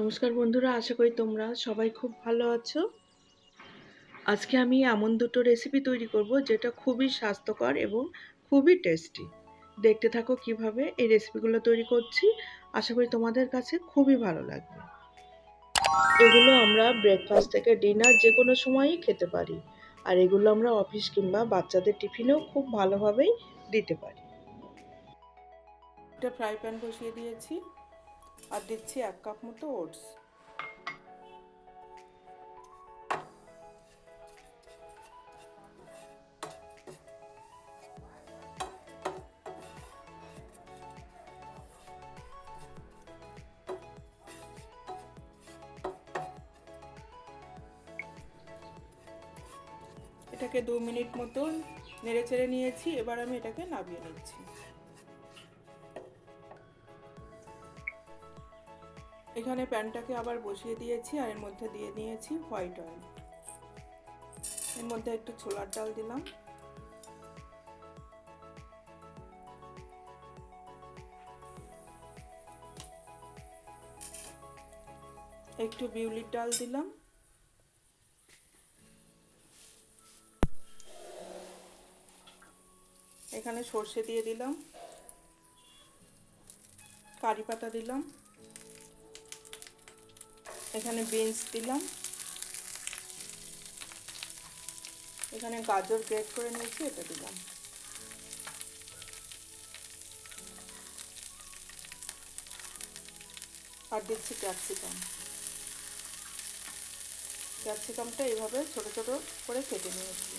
নমস্কার বন্ধুরা, আশা করি তোমরা সবাই খুব ভালো আছো। আজকে আমি এমন দুটো রেসিপি তৈরি করব যেটা খুবই স্বাস্থ্যকর এবং খুবই টেস্টি দেখতে থাকো কীভাবে এই রেসিপিগুলো তৈরি করছি, আশা করি তোমাদের কাছে খুবই ভালো লাগবে। এগুলো আমরা ব্রেকফাস্ট থেকে ডিনার যে কোনো সময়ই খেতে পারি, আর এগুলো আমরা অফিস কিংবা বাচ্চাদের টিফিনেও খুব ভালোভাবেই দিতে পারি। একটা ফ্রাই প্যান বসিয়ে দিয়েছি। আর দিচ্ছি এক কাপ মতো ওটস। এটাকে দু মিনিট মতন নেড়ে চেড়ে নিয়েছি, এবার আমি এটাকে নামিয়ে নিচ্ছি। এখানে প্যানটাকে আবার বসিয়ে দিয়েছি আর এর মধ্যে দিয়ে নিয়েছি হোয়াইট অয়েল। এর মধ্যে একটু ছোলার ডাল দিলাম। একটু বিউলির ডাল দিলাম। এখানে সর্ষে দিয়ে দিলাম। কারি পাতা দিলাম। এখানে বিনস দিলাম। এখানে গাজর গ্রেট করে নিয়েছি, এটা দিলাম। আর দিচ্ছি ক্যাপসিকাম ক্যাপসিকামটা এইভাবে ছোট ছোট করে কেটে নিয়েছি।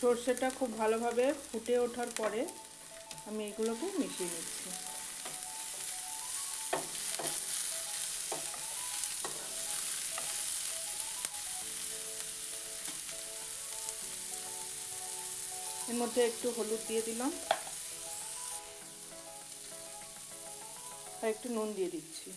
সর্ষেটা খুব ভালোভাবে ফুটে ওঠার পরে আমি এগুলোকে মিশিয়ে নিচ্ছি। এর মধ্যে একটু হলুদ দিয়ে দিলাম। আর একটু নুন দিয়ে দিচ্ছি।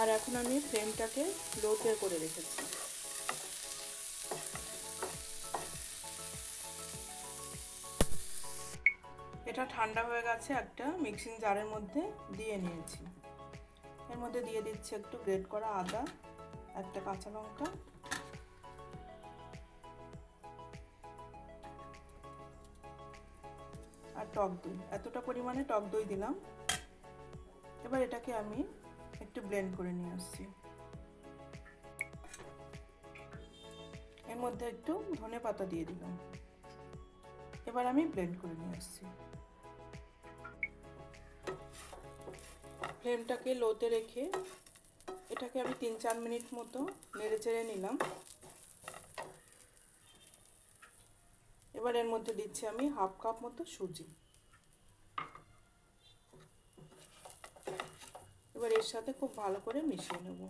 আর এখন আমি ফ্লেমটাকে লোতে করে রেখেছি। এটা ঠান্ডা হয়ে গেছে একটা মিক্সিং জারের মধ্যে দিয়ে নিয়েছি। এর মধ্যে দিয়ে দিচ্ছি একটু গ্রেট করা আদা, একটা কাঁচা লঙ্কা। আর টক দই, এতটা পরিমাণে টক দই দিলাম। এবার এটাকে আমি একটু ব্লেন্ড করে নিয়ে আসছি। এর মধ্যে একটু ধনে পাতা দিয়ে দিলাম। এবার আমি ব্লেন্ড করে নিয়ে আসছি। ফ্লেমটাকে লোতে রেখে এটাকে আমি তিন চার মিনিট মতো নেড়ে চেড়ে নিলাম। এবার এর মধ্যে দিচ্ছি আমি হাফ কাপ মতো সুজি। এবার এর সাথে খুব ভালো করে মিশিয়ে নেব।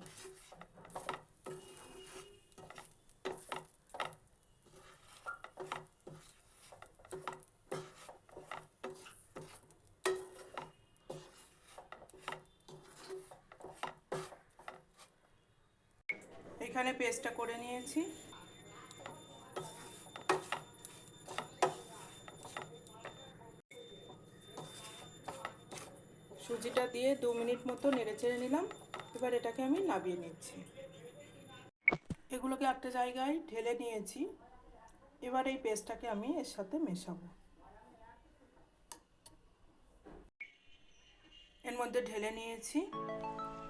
এখানে পেস্টটা করে নিয়েছি। সুজিটা দিয়ে দু মিনিট মতো নেড়ে চেড়ে নিলাম। এবার এটাকে আমি নাবিয়ে নিচ্ছি। এগুলোকে একটা জায়গায় ঢেলে নিয়েছি। এবার এই পেস্টটাকে আমি এর সাথে মেশাবো। এর মধ্যে ঢেলে নিয়েছি।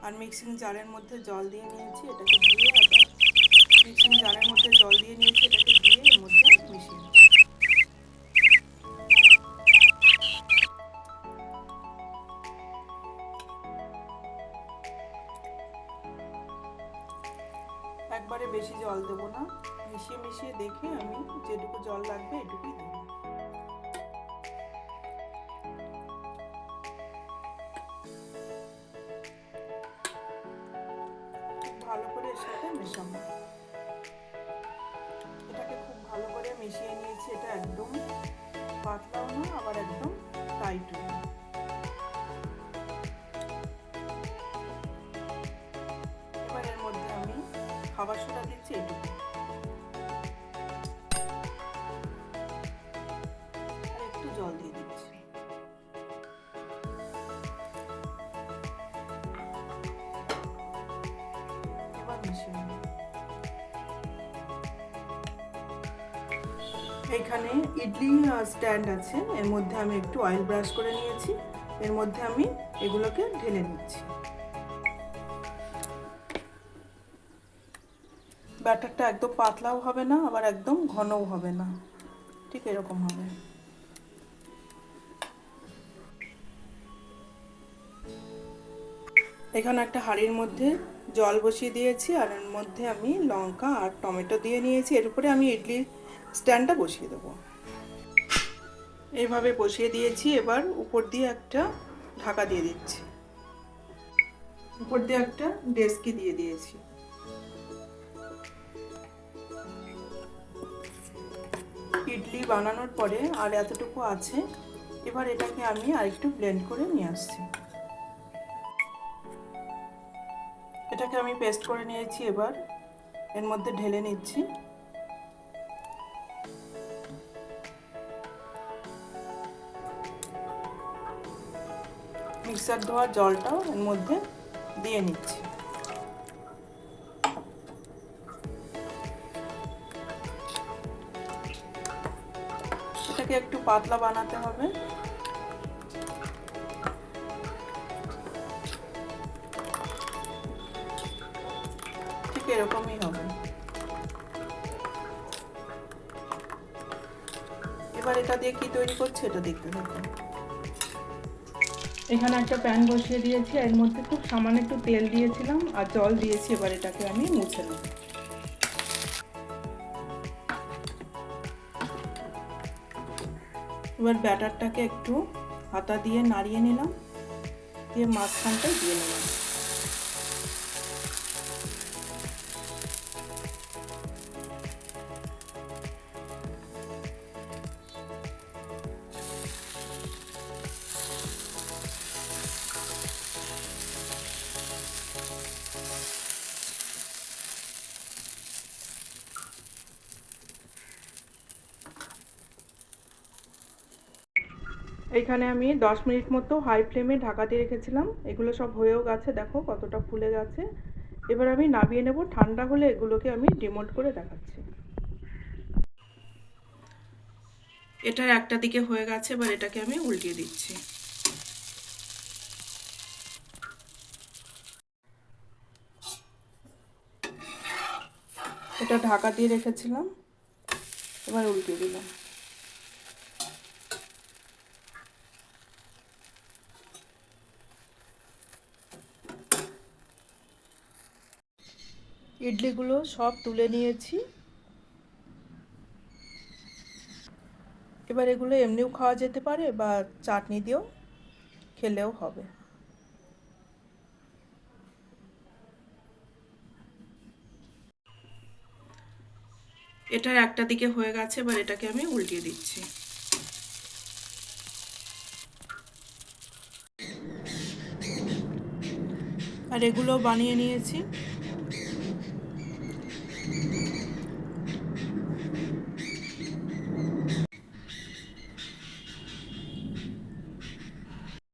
আর মিক্সিং জারের মধ্যে জল দিয়ে নিয়েছি। এটাকে আবার মিক্সিং জারের মধ্যে জল দিয়ে নিয়েছি, এটাকে দিয়ে এর মধ্যে মিশিয়ে একবারে বেশি জল দেবো না, মিশিয়ে মিশিয়ে দেখে আমি যেটুকু জল লাগবে এটুকুই দেবো। ভালো করে এর সাথে মেশাবো। খাবার সোডা দিচ্ছি একটু জল দিয়ে দিচ্ছি। এখানে ইডলি স্ট্যান্ড আছে। এর মধ্যে আমি একটু অয়েল ব্রাশ করে নিয়েছি। এর মধ্যে আমি এগুলোকে ঢেলে নিচ্ছি। ব্যাটারটা একদম পাতলাও হবে না, আবার একদম ঘনও হবে না। ঠিক এরকম হবে। এখানে একটা হাঁড়ির মধ্যে জল বসিয়ে দিয়েছি, আর এর মধ্যে আমি লঙ্কা আর টমেটো দিয়ে নিয়েছি। এর উপরে আমি ইডলি স্ট্যান্ডটা বসিয়ে দেবো। এইভাবে বসিয়ে দিয়েছি, এবার উপর দিয়ে একটা ঢাকা দিয়ে দিচ্ছি। উপর দিয়ে একটা ডেস্কি দিয়ে দিয়েছি। ইডলি বানানোর পরে আর এতটুকু আছে, এবার এটাকে আমি আরেকটু ব্লেন্ড করে নিয়ে আসছি। এটাকে আমি পেস্ট করে নিয়েছি এবার, এর মধ্যে ঢেলে নিচ্ছি। মিক্সার ধোয়ার জলটাও এর মধ্যে দিয়ে নিচ্ছি। এটাকে একটু পাতলা বানাতে হবে। ঠিক এরকমই হবে। এবার এটা দিয়ে কি তৈরি করছে এটা দেখতে থাকুন। এখানে একটা প্যান বসিয়ে দিয়েছি, এর মধ্যে খুব সামান্য একটু তেল দিয়েছিলাম আর জল দিয়েছি, এবার এটাকে আমি মুছে নেব। এবার ব্যাটারটাকে একটু হাতা দিয়ে নাড়িয়ে নিলাম দিয়ে মাঝখানটায় দিয়ে নিলাম। এখানে আমি দশ মিনিট মতো হাই ফ্লেমে ঢাকা দিয়ে রেখেছিলাম। এগুলো সব হয়েও গেছে, দেখো কতটা ফুলে গেছে। এবার আমি নামিয়ে নেব, ঠান্ডা হলে এগুলোকে আমি ডিমোল্ড করে দেখাচ্ছি। এটার একটা দিকে হয়ে গেছে, এবার এটাকে আমি উল্টিয়ে দিচ্ছি। এটা ঢাকা দিয়ে রেখেছিলাম, এবার উল্টিয়ে দিলাম। ইডলিগুলো সব তুলে নিয়েছি। এবার এগুলো এমনিও খাওয়া যেতে পারে বা চাটনি দিয়েও খেলেও হবে। এটার একটা দিকে হয়ে গেছে, এবার এটাকে আমি উল্টিয়ে দিচ্ছি। আর এগুলো বানিয়ে নিয়েছি।